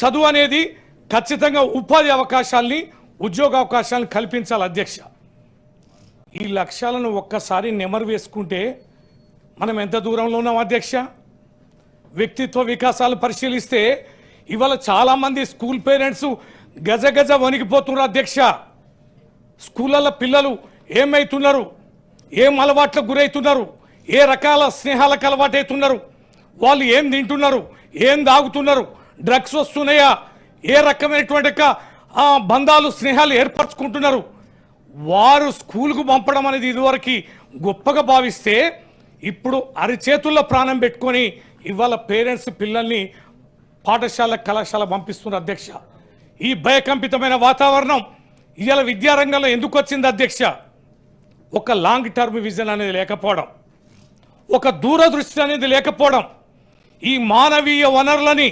చదువు అనేది ఖచ్చితంగా ఉపాధి అవకాశాల్ని ఉద్యోగ అవకాశాలను కల్పించాలి అధ్యక్ష. ఈ లక్ష్యాలను ఒక్కసారి నెమరు వేసుకుంటే మనం ఎంత దూరంలో ఉన్నాం అధ్యక్ష? వ్యక్తిత్వ వికాసాలు పరిశీలిస్తే ఇవాళ చాలామంది స్కూల్ పేరెంట్స్ గజ గజ వణికిపోతున్నారు అధ్యక్ష. స్కూళ్ళల్లో పిల్లలు ఏమవుతున్నారు ఏం అలవాట్లకు గురవుతున్నారు ఏ రకాల స్నేహాలకు అలవాటవుతున్నారు వాళ్ళు ఏం తింటున్నారు? ఏం తాగుతున్నారు? డ్రగ్స్ వస్తున్నాయా? ఏ రకమైనటువంటి ఆ, బంధాలు స్నేహాలు ఏర్పరచుకుంటున్నారు? వారు స్కూల్కు పంపడం అనేది ఇదివరకు గొప్పగా భావిస్తే ఇప్పుడు అరిచేతుల్లో ప్రాణం పెట్టుకొని ఇవాళ పేరెంట్స్ పిల్లల్ని పాఠశాల కళాశాల పంపిస్తున్న అధ్యక్ష. ఈ భయకంపితమైన వాతావరణం ఇవాళ విద్యారంగంలో ఎందుకు వచ్చింది అధ్యక్ష? ఒక లాంగ్ టర్మ్ విజన్ అనేది లేకపోవడం ఒక దూరదృష్టి అనేది లేకపోవడం ఈ మానవీయ వనరులని